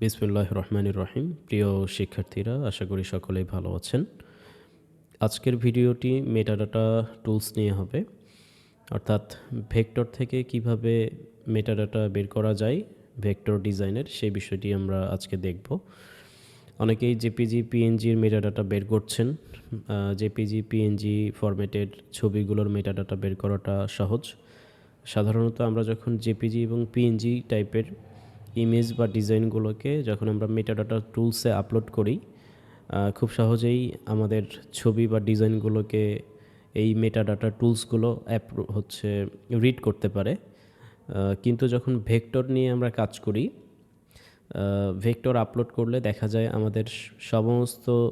বিসমুল্লাহ রহমানুর রহিম। প্রিয় শিক্ষার্থীরা, আশা করি সকলেই ভালো আছেন। আজকের ভিডিওটি মেটাডাটা টুলস নিয়ে হবে। অর্থাৎ ভেক্টর থেকে কীভাবে মেটাডাটা বের করা যায়, ভেক্টর ডিজাইনের সেই বিষয়টি আমরা আজকে দেখব। অনেকেই জেপিজি পিএনজির মেটাডাটা বের করছেন। জেপিজি, পিএনজি ফরম্যাটের ছবিগুলোর মেটাডাটা বের করাটা সহজ। সাধারণত আমরা যখন জেপিজি এবং পিএনজি টাইপের ইমেজ বা ডিজাইনগুলোকে যখন আমরা মেটাডাটা টুলসে আপলোড করি খুব সহজেই আমাদের ছবি বা ডিজাইনগুলোকে এই মেটাডাটা টুলসগুলো অ্যাপ হচ্ছে রিড করতে পারে। কিন্তু যখন ভেক্টর নিয়ে আমরা কাজ করি ভেক্টর আপলোড করলে দেখা যায় আমাদের সমস্ত,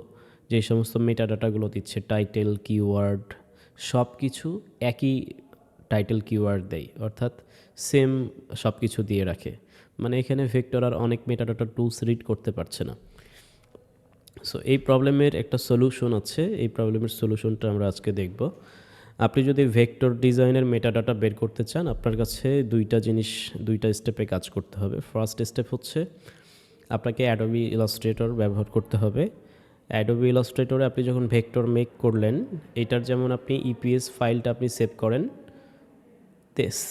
যে সমস্ত মেটাডাটাগুলো দিচ্ছে টাইটেল কিওয়ার্ড সব কিছু একই টাইটেল কিওয়ার্ড দেয়। অর্থাৎ সেম সব কিছু দিয়ে রাখে। মানে এখানে ভেক্টর আর অনেক মেটাডাটা টুলস রিড করতে পারছে না। সো এই প্রবলেমের একটা সলিউশন আছে। এই প্রবলেমের সলিউশনটা আমরা আজকে দেখব। আপনি যদি ভেক্টর ডিজাইনের মেটাডাটা বের করতে চান, আপনার কাছে দুইটা জিনিস, দুইটা স্টেপে কাজ করতে হবে। ফার্স্ট স্টেপ হচ্ছে, আপনাকে অ্যাডোবি ইলাস্ট্রেটর ব্যবহার করতে হবে। অ্যাডোবি ইলাস্ট্রেটরে আপনি যখন ভেক্টর মেক করলেন, এটার যেমন আপনি ইপিএস ফাইলটা আপনি সেভ করেন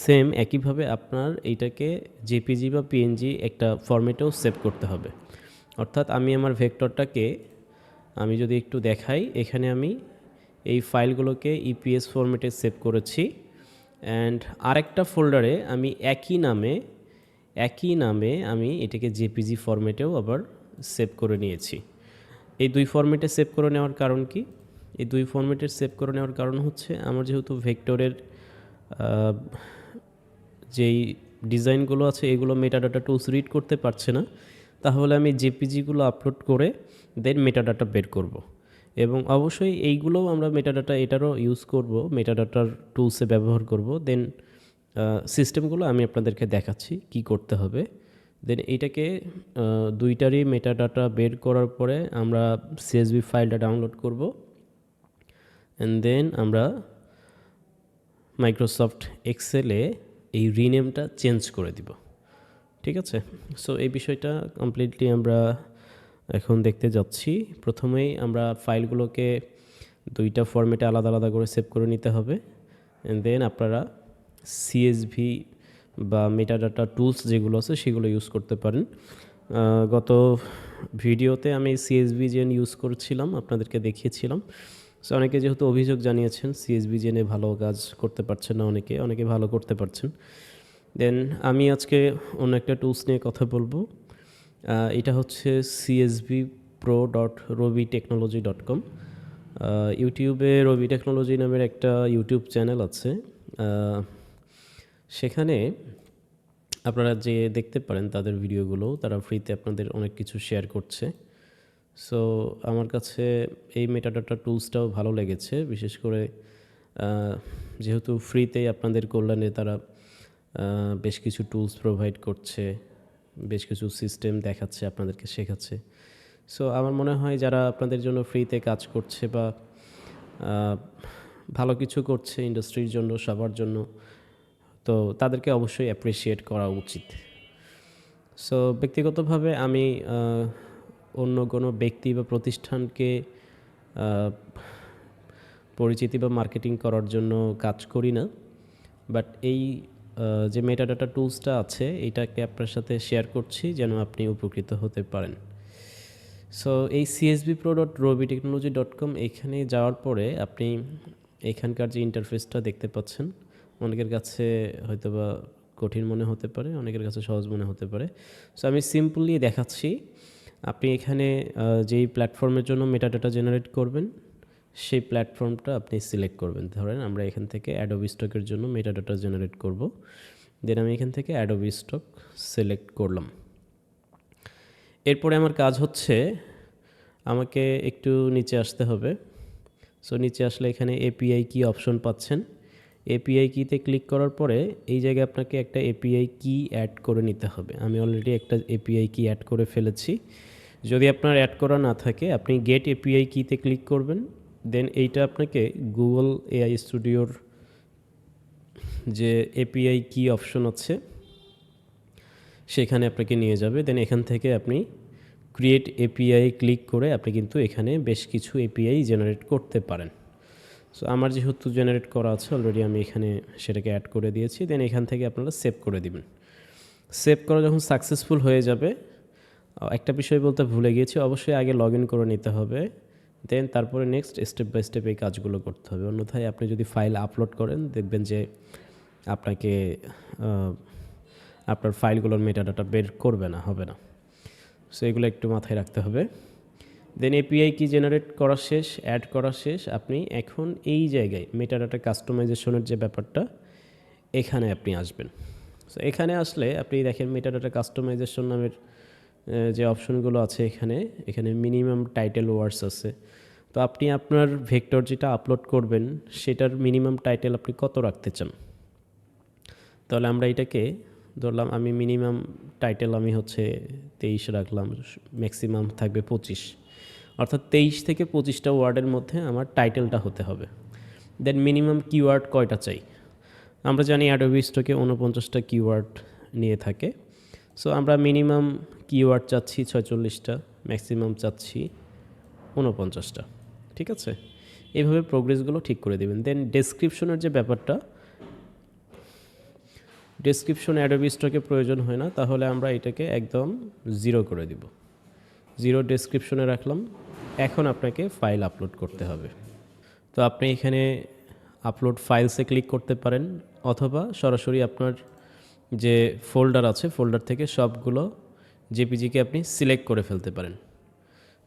সেম একইভাবে আপনার এইটাকে জেপিজি বা পিএনজি একটা ফর্মেটেও সেভ করতে হবে। অর্থাৎ আমি আমার ভেক্টরটাকে আমি যদি একটু দেখাই, এখানে আমি এই ফাইলগুলোকে ইপিএস ফরম্যাটে সেভ করেছি। অ্যান্ড আরেকটা ফোল্ডারে আমি একই নামে একই নামে আমি এটাকে জেপিজি ফর্মেটেও আবার সেভ করে নিয়েছি। এই দুই ফরম্যাটে সেভ করে নেওয়ার কারণ কি? এই দুই ফরম্যাটে সেভ করে নেওয়ার কারণ হচ্ছে, আমার যেহেতু ভেক্টরের যেই ডিজাইনগুলো আছে এগুলো মেটাডাটা টুলস রিড করতে পারছে না তাহলে আমি জেপিজিগুলো আপলোড করে দেন মেটাডাটা বের করব। এবং অবশ্যই এইগুলোও আমরা মেটাডাটা এটারও ইউজ করব মেটাডাটার টুলসে ব্যবহার করব দেন সিস্টেমগুলো আমি আপনাদেরকে দেখাচ্ছি কি করতে হবে দেন এইটাকে আহ, দুইটারই মেটাডাটা বের করার পরে আমরা সিএসবি ফাইলটা ডাউনলোড করব অ্যান্ড দেন আমরা মাইক্রোসফট এক্সেলে এই রিনেমটা চেঞ্জ করে দিব। ঠিক আছে? সো এই বিষয়টা কমপ্লিটলি আমরা এখন দেখতে যাচ্ছি। প্রথমেই আমরা ফাইলগুলোকে দুইটা ফরম্যাটে আলাদা আলাদা করে সেভ করে নিতে হবে। অ্যান্ড দেন আপনারা সিএসভি বা মেটাডাটা টুলস যেগুলো আছে, সেগুলো ইউজ করতে পারেন। গত ভিডিওতে আমি সিএসভি জেন ইউজ করছিলাম, আপনাদেরকে দেখিয়েছিলাম। সো অনেকে যেহেতু অভিযোগ জানিয়েছেন সিএসবি জেনে ভালো কাজ করতে পারছেন না অনেকে অনেকে ভালো করতে পারছেন। দেন আমি আজকে অন্য একটা টুলস নিয়ে কথা বলব। এটা হচ্ছে CSB pro dot Robi technology dot com ইউটিউবে রবি টেকনোলজি নামের একটা ইউটিউব চ্যানেল আছে। সেখানে আপনারা যে দেখতে পারেন তাদের ভিডিওগুলো, তারা ফ্রিতে আপনাদের অনেক কিছু শেয়ার করছে। সো আমার কাছে এই মেটাডাটা টুলসটাও ভালো লেগেছে। বিশেষ করে যেহেতু ফ্রিতেই আপনাদের কল্যাণে তারা বেশ কিছু টুলস প্রোভাইড করছে, বেশ কিছু সিস্টেম দেখাচ্ছে, আপনাদেরকে শেখাচ্ছে। সো আমার মনে হয় যারা আপনাদের জন্য ফ্রিতে কাজ করছে বা ভালো কিছু করছে ইন্ডাস্ট্রির জন্য, সবার জন্য, তো তাদেরকে অবশ্যই অ্যাপ্রিসিয়েট করা উচিত। সো ব্যক্তিগতভাবে আমি অন্য কোনো ব্যক্তি বা প্রতিষ্ঠানকে পরিচিতি বা মার্কেটিং করার জন্য কাজ করি না। বাট এই যে মেটাডাটা টুলসটা আছে, এটাকে আপনার সাথে শেয়ার করছি যেন আপনি উপকৃত হতে পারেন। সো, এই CSB pro dot Robi technology dot com এখানে যাওয়ার পরে আপনি এখানকার যে ইন্টারফেসটা দেখতে পাচ্ছেন, অনেকের কাছে হয়তোবা কঠিন মনে হতে পারে, অনেকের কাছে সহজ মনে হতে পারে। সো, আমি সিম্পলি দেখাচ্ছি। আপনি এখানে যেই প্ল্যাটফর্মের জন্য মেটাডাটা জেনারেট করবেন, সেই প্ল্যাটফর্মটা আপনি সিলেক্ট করবেন। ধরেন আমরা এখান থেকে অ্যাডোবি স্টকের জন্য মেটাডাটা জেনারেট করব। দেন আমি এখান থেকে অ্যাডোবি স্টক সিলেক্ট করলাম। এরপরে আমার কাজ হচ্ছে, আমাকে একটু নিচে আসতে হবে। সো নিচে আসলে এখানে এপিআই কি অপশন পাচ্ছেন। এপিআই কিতে ক্লিক করার পরে এই জায়গায় আপনাকে একটা এপিআই কি অ্যাড করে নিতে হবে। আমি অলরেডি একটা এপিআই কি অ্যাড করে ফেলেছি। যদি আপনার অ্যাড করা না থাকে, আপনি গেট এপিআই কিতে ক্লিক করবেন। দেন এইটা আপনাকে গুগল এআই স্টুডিওর যে এপিআই কি অপশন আছে, সেখানে আপনাকে নিয়ে যাবে। দেন এখান থেকে আপনি ক্রিয়েট এপিআই ক্লিক করে আপনি কিন্তু এখানে বেশ কিছু এপিআই জেনারেট করতে পারেন। সো আমার যেহেতু জেনারেট করা আছে অলরেডি আমি এখানে সেটাকে অ্যাড করে দিয়েছি দেন এখান থেকে আপনারা সেভ করে দিবেন। সেভ করা যখন সাকসেসফুল হয়ে যাবে একটা বিষয় বলতে ভুলে গিয়েছি, অবশ্যই আগে লগ ইন করে নিতে হবে দেন তারপরে নেক্সট স্টেপ বাই স্টেপ এই কাজগুলো করতে হবে। অন্যথায় আপনি যদি ফাইল আপলোড করেন, দেখবেন যে আপনাকে আপনার ফাইলগুলোর মেটাডাটা বের করবে না, হবে না। সো এগুলো একটু মাথায় রাখতে হবে। দেন এপিআই কি জেনারেট করা শেষ অ্যাড করা শেষ। আপনি এখন এই জায়গায় মেটাডাটা কাস্টমাইজেশনের যে ব্যাপারটা, এখানে আপনি আসবেন। সো এখানে আসলে আপনি দেখেন মেটাডাটা কাস্টমাইজেশন নামের যে অপশনগুলো আছে এখানে এখানে মিনিমাম টাইটেল ওয়ার্ডস আছে। তো আপনি আপনার ভেক্টর যেটা আপলোড করবেন, সেটার মিনিমাম টাইটেল আপনি কত রাখতে চান? তাহলে আমরা এটাকে ধরলাম, আমি মিনিমাম টাইটেল আমি হচ্ছে তেইশ রাখলাম ম্যাক্সিমাম থাকবে পঁচিশ। অর্থাৎ তেইশ থেকে পঁচিশটা ওয়ার্ডের মধ্যে আমার টাইটেলটা হতে হবে। দেন মিনিমাম কিওয়ার্ড কয়টা চাই? আমরা জানি অ্যাডোবি স্টকে উনপঞ্চাশটা কিওয়ার্ড নিয়ে থাকে। সো আমরা মিনিমাম কিওয়ার্ড চাচ্ছি ছয়চল্লিশটা ম্যাক্সিমাম চাচ্ছি উনপঞ্চাশটা ঠিক আছে? এইভাবে প্রোগ্রেসগুলো ঠিক করে দেবেন। দেন ডেসক্রিপশনের যে ব্যাপারটা ডেসক্রিপশন অ্যাডোবি স্টকে প্রয়োজন হয় না, তাহলে আমরা এটাকে একদম জিরো করে দিব। জিরো ডেসক্রিপশনে রাখলাম। এখন আপনাকে ফাইল আপলোড করতে হবে। তো আপনি এখানে আপলোড ফাইলসে ক্লিক করতে পারেন, অথবা সরাসরি আপনার যে ফোল্ডার আছে, ফোল্ডার থেকে সবগুলো জেপিজিকে আপনি সিলেক্ট করে ফেলতে পারেন।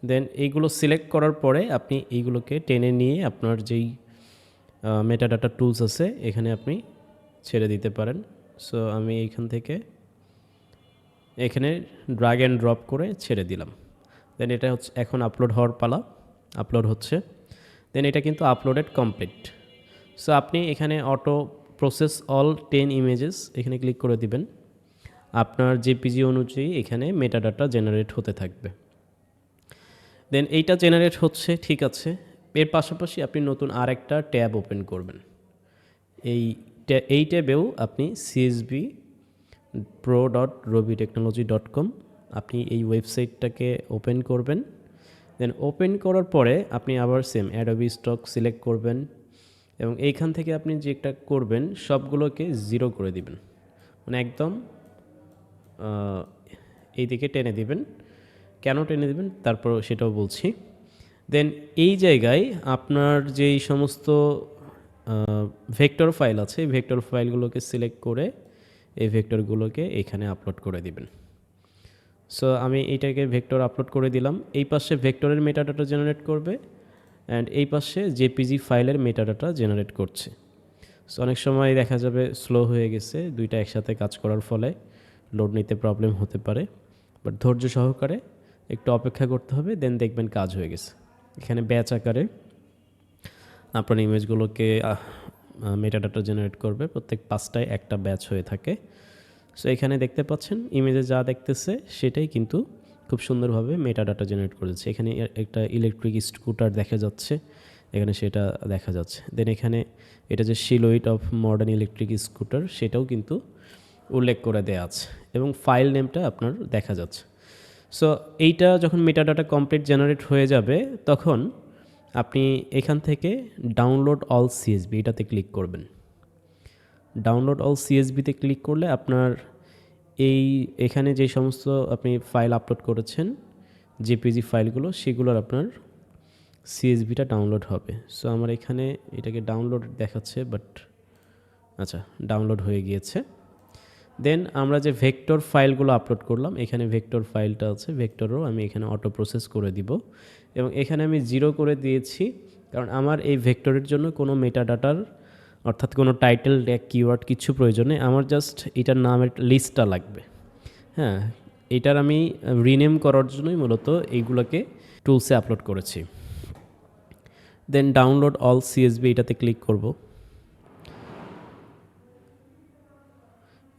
দেন এইগুলো সিলেক্ট করার পরে আপনি এইগুলোকে টেনে নিয়ে আপনার যেই মেটাডাটা টুলস আছে, এখানে আপনি ছেড়ে দিতে পারেন। সো আমি এইখান থেকে এখানে ড্রাগ অ্যান্ড ড্রপ করে ছেড়ে দিলাম। দেন এটা হচ্ছে, এখন আপলোড হওয়ার পালা আপলোড হচ্ছে। দেন এটা কিন্তু আপলোডেড কমপ্লিট সো আপনি এখানে auto process all ten images এখানে ক্লিক করে দিবেন। আপনার জেপিজি অনুযায়ী এখানে মেটাডাটা জেনারেট হতে থাকবে। দেন এইটা জেনারেট হচ্ছে, ঠিক আছে। এর পাশাপাশি আপনি নতুন আরেকটা ট্যাব ওপেন করবেন। এই এই ট্যাবেও আপনি CSB pro dot Robi technology dot com আপনি এই ওয়েবসাইটটাকে ওপেন করবেন। দেন ওপেন করার পরে আপনি আবার সেম অ্যাডোবি স্টক সিলেক্ট করবেন এবং এইখান থেকে আপনি যেটা করবেন, সবগুলোকে জিরো করে দিবেন। মানে একদম এই দিকে টেনে দিবেন। কেন টেনে দিবেন? তারপর সেটাও বলছি। দেন এই জায়গায় আপনার যেই সমস্ত ভেক্টর ফাইল আছে ভেক্টর ফাইলগুলোকে সিলেক্ট করে এই ভেক্টরগুলোকে এখানে আপলোড করে দিবেন। সো আমি এইটাকে ভেক্টর আপলোড করে দিলাম। এই পাশে ভেক্টরের মেটাডাটা জেনারেট করবে অ্যান্ড এই পাশে জেপিজি ফাইলের মেটাডাটা জেনারেট করছে। সো অনেক সময় দেখা যাবে স্লো হয়ে গেছে, দুইটা একসাথে কাজ করার ফলে লোড নিতে প্রবলেম হতে পারে। বাট ধৈর্য সহকারে একটু অপেক্ষা করতে হবে দেন দেখবেন কাজ হয়ে গেছে। এখানে ব্যাচ আকারে আপনার ইমেজগুলোকে মেটাডাটা জেনারেট করবে। প্রত্যেক পাঁচটায় একটা ব্যাচ হয়ে থাকে। সো এখানে দেখতে পাচ্ছেন ইমেজে যা দেখতেছে, সেটাই কিন্তু খুব সুন্দরভাবে মেটা ডাটা জেনারেট করেছে। এখানে একটা ইলেকট্রিক স্কুটার দেখা যাচ্ছে, এখানে সেটা দেখা যাচ্ছে। দেন এখানে এটা যে silhouette of modern electric scooter সেটাও কিন্তু উল্লেখ করে দেওয়া আছে এবং ফাইল নেমটা আপনার দেখা যাচ্ছে। সো এইটা যখন মেটা ডাটা কমপ্লিট জেনারেট হয়ে যাবে, তখন আপনি এখান থেকে ডাউনলোড অল সিএসবি এটাতে ক্লিক করবেন। ডাউনলোড অল সিএসবিতে ক্লিক করলে আপনার এই, এখানে যে সমস্ত আপনি ফাইল আপলোড করেছেন জেপিজি ফাইলগুলো সেগুলোর আপনার সিএসবিটা ডাউনলোড হবে। সো আমার এখানে এটাকে ডাউনলোড দেখাচ্ছে বাট আচ্ছা ডাউনলোড হয়ে গিয়েছে। দেন আমরা যে ভেক্টর ফাইলগুলো আপলোড করলাম, এখানে ভেক্টর ফাইলটা আছে ভেক্টরও আমি এখানে অটো প্রসেস করে দিব। এবং এখানে আমি জিরো করে দিয়েছি, কারণ আমার এই ভেক্টরের জন্য কোনো মেটাডাটার অর্থাৎ কোনো টাইটেল ট্যাগ কিওয়ার্ড কিছু প্রয়োজন আমার জাস্ট এটার নামের লিস্টটা লাগবে। হ্যাঁ এটার আমি রিনেম করার জন্যই মূলত এইগুলোকে টুলসে আপলোড করেছি। দেন ডাউনলোড অল সিএসবি এটাতে ক্লিক করব।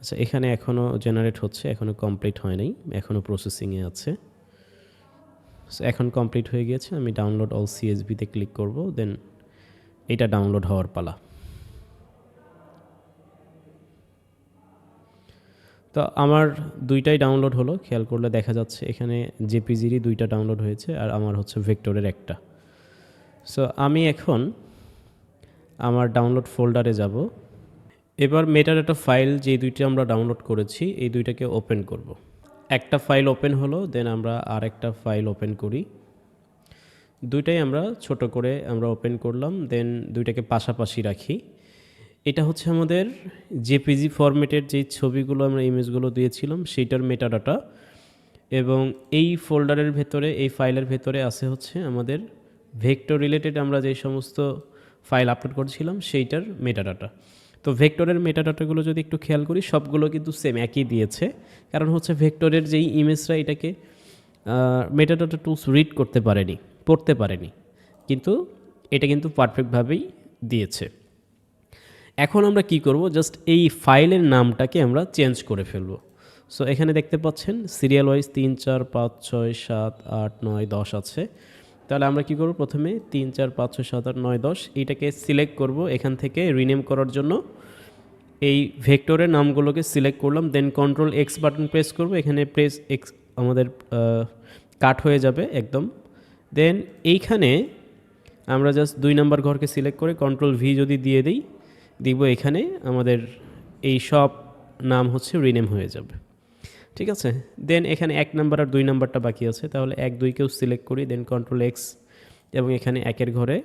আচ্ছা এখানে এখনও জেনারেট হচ্ছে এখনও কমপ্লিট হয় নাই এখনও প্রসেসিংয়ে আছে। এখন কমপ্লিট হয়ে গিয়েছে আমি ডাউনলোড অল সিএসবিতে ক্লিক করব দেন এটা ডাউনলোড হওয়ার পালা। তো আমার দুইটাই ডাউনলোড হলো, খেয়াল করলে দেখা যাচ্ছে এখানে জেপিজিরই দুইটা ডাউনলোড হয়েছে আর আমার হচ্ছে ভেক্টরের একটা। সো আমি এখন আমার ডাউনলোড ফোল্ডারে যাব। এবার মেটাডাটা ফাইল যে দুইটা আমরা ডাউনলোড করেছি, এই দুইটাকে ওপেন করব। একটা ফাইল ওপেন হলো দেন আমরা আর একটা ফাইল ওপেন করি। দুইটাই আমরা ছোট করে আমরা ওপেন করলাম দেন দুইটাকে পাশাপাশি রাখি। এটা হচ্ছে আমাদের জেপিজি ফরম্যাটের যে ছবিগুলো আমরা ইমেজগুলো দিয়েছিলাম, সেইটার মেটাডাটা এবং এই ফোল্ডারের ভেতরে, এই ফাইলের ভেতরে আছে হচ্ছে আমাদের ভেক্টর রিলেটেড আমরা যে সমস্ত ফাইল আপলোড করেছিলাম, সেইটার মেটাডাটা তো ভেক্টরের মেটাডাটাগুলো যদি একটু খেয়াল করি, সবগুলো কিন্তু সেম একই দিয়েছে। কারণ হচ্ছে ভেক্টরের যেই ইমেজরা এটাকে মেটাডাটা টুলস রিড করতে পারেনি, পড়তে পারেনি। কিন্তু এটা কিন্তু পারফেক্টভাবেই দিয়েছে। এখন আমরা কি করব? জাস্ট এই ফাইলের নামটাকে আমরা চেঞ্জ করে ফেলব। সো এখানে দেখতে পাচ্ছেন সিরিয়াল ওয়াইজ তিন, চার, পাঁচ, ছয়, সাত, আট, নয়, দশ আছে। তাহলে আমরা কি করব প্রথমে? তিন, চার, পাঁচ, ছয়, সাত, আট, নয়, দশ এইটাকে সিলেক্ট করব এখান থেকে রিনেম করার জন্য। এই ভেক্টরের নামগুলোকে সিলেক্ট করলাম then control X button press করব, এখানে প্রেস এক্স আমাদের কাট হয়ে যাবে একদম। দেন এইখানে আমরা জাস্ট দুই নাম্বার ঘরকে সিলেক্ট করে কন্ট্রোল ভি যদি দিয়ে দিই দিব এখানে, আমাদের এই সব নাম হচ্ছে রিনেম হয়ে যাবে। ঠিক আছে? দেন এখানে এক নাম্বার আর দুই নাম্বারটা বাকি আছে, তাহলে এক দুইকেও সিলেক্ট করি দেন কন্ট্রোল এক্স এবং এখানে একের ঘরে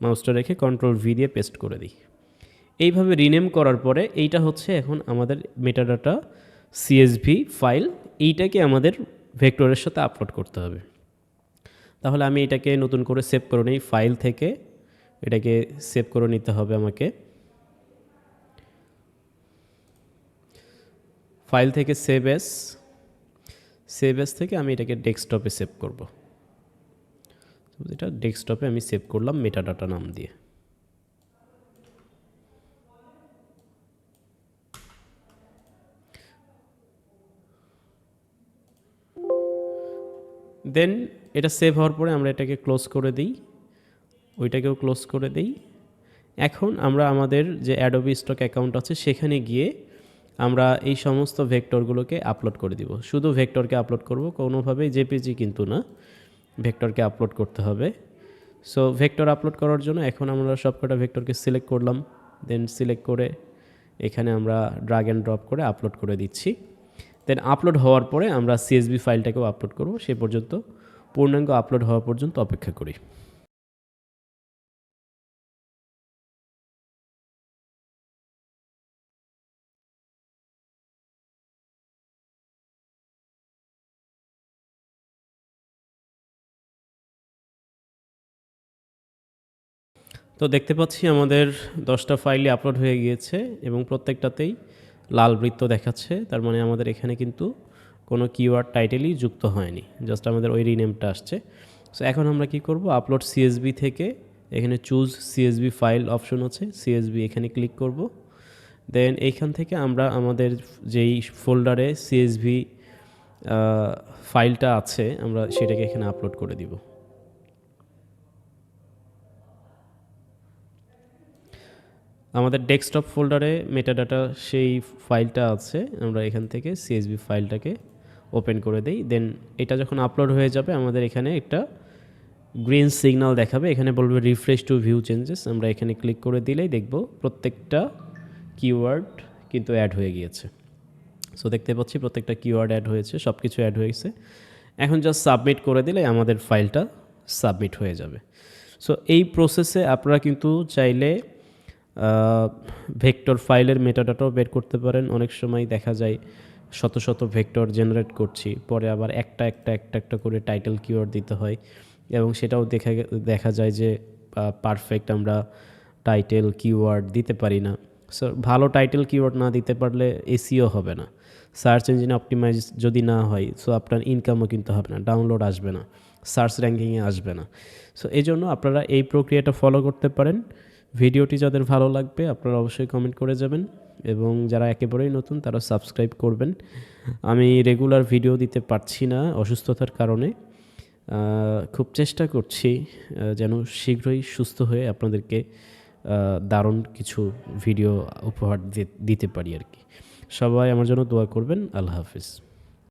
মাউসটা রেখে কন্ট্রোল ভি দিয়ে পেস্ট করে দিই। এইভাবে রিনেম করার পরে এইটা হচ্ছে এখন আমাদের মেটাডাটা সিএসভি ফাইল এইটাকে আমাদের ভেক্টরের সাথে আপলোড করতে হবে। তাহলে আমি এটাকে নতুন করে সেভ করে নিই ফাইল থেকে এটাকে সেভ করে নিতে হবে আমাকে। ফাইল থেকে সেভ এস সেভ এস থেকে আমি এটাকে ডেস্কটপে সেভ করব। এটা ডেস্কটপে আমি সেভ করলাম মেটাডাটা নাম দিয়ে। দেন এটা সেভ হওয়ার পরে আমরা এটাকে ক্লোজ করে দিই। ওইটাকেও ক্লোজ করে দিই। এখন আমরা আমাদের যে অ্যাডোবি স্টক অ্যাকাউন্ট আছে সেখানে গিয়ে আমরা এই সমস্ত ভেক্টরগুলোকে আপলোড করে দিব। শুধু ভেক্টরকে আপলোড করব, কোনোভাবেই জেপিজি কিন্তু না। ভেক্টরকে আপলোড করতে হবে। সো ভেক্টর আপলোড করার জন্য এখন আমরা সবকটা ভেক্টরকে সিলেক্ট করলাম। দেন সিলেক্ট করে এখানে আমরা ড্রাগ অ্যান্ড ড্রপ করে আপলোড করে দিচ্ছি। দেন আপলোড হওয়ার পরে আমরা সিএসবি ফাইলটাকেও আপলোড করব। সে পর্যন্ত পূর্ণাঙ্গ আপলোড হওয়া পর্যন্ত অপেক্ষা করি। তো দেখতে পাচ্ছি আমাদের দশটা ফাইলই আপলোড হয়ে গিয়েছে এবং প্রত্যেকটাতেই লাল বৃত্ত দেখাচ্ছে। তার মানে আমাদের এখানে কিন্তু কোনো কিওয়ার্ড টাইটেলই যুক্ত হয়নি। জাস্ট আমাদের ওই রিনেমটা আসছে। সো এখন আমরা কি করব? আপলোড সিএসবি থেকে এখানে চুজ সিএসবি ফাইল অপশন আছে। সিএসবি এখানে ক্লিক করব। দেন এইখান থেকে আমরা আমাদের যেই ফোল্ডারে সিএসভি ফাইলটা আছে, আমরা সেটাকে এখানে আপলোড করে দিব। আমাদের ডেস্কটপ ফোল্ডারে মেটাডাটা সেই ফাইলটা আছে, আমরা এখান থেকে সিএসবি ফাইলটাকে ওপেন করে দিই। দেন এটা যখন আপলোড হয়ে যাবে, আমাদের এখানে একটা গ্রিন সিগনাল দেখাবে। এখানে বলবে রিফ্রেশ টু ভিউ চেঞ্জেস আমরা এখানে ক্লিক করে দিলেই দেখব প্রত্যেকটা কিওয়ার্ড কিন্তু অ্যাড হয়ে গিয়েছে। সো দেখতে পাচ্ছি প্রত্যেকটা কিওয়ার্ড অ্যাড হয়েছে সব কিছু অ্যাড হয়েছে এখন জাস্ট সাবমিট করে দিলে আমাদের ফাইলটা সাবমিট হয়ে যাবে। সো এই প্রসেসে আপনারা কিন্তু চাইলে ভেক্টর ফাইলের মেটাডাটাও বের করতে পারেন। অনেক সময় দেখা যায় শত শত ভেক্টর জেনারেট করছি, পরে আবার একটা একটা একটা একটা করে টাইটেল কিওয়ার্ড দিতে হয় এবং সেটাও দেখা দেখা যায় যে পারফেক্ট আমরা টাইটেল কিওয়ার্ড দিতে পারি না। সো ভালো টাইটেল কিওয়ার্ড না দিতে পারলে এসিও হবে না। সার্চ ইঞ্জিন অপটিমাইজ যদি না হয় সো আপনার ইনকামও কিন্তু হবে না ডাউনলোড আসবে না সার্চ র্যাঙ্কিংয়ে আসবে না। সো এই জন্য আপনারা এই প্রক্রিয়াটা ফলো করতে পারেন। ভিডিওটি যাদের ভালো লাগবে, আপনারা অবশ্যই কমেন্ট করে যাবেন এবং যারা একেবারেই নতুন, তারা সাবস্ক্রাইব করবেন। আমি রেগুলার ভিডিও দিতে পারছি না অসুস্থতার কারণে। খুব চেষ্টা করছি যেন শীঘ্রই সুস্থ হয়ে আপনাদেরকে দারুণ কিছু ভিডিও উপহার দিতে পারি আর কি। সবাই আমার জন্য দোয়া করবেন। আল্লাহ হাফিজ।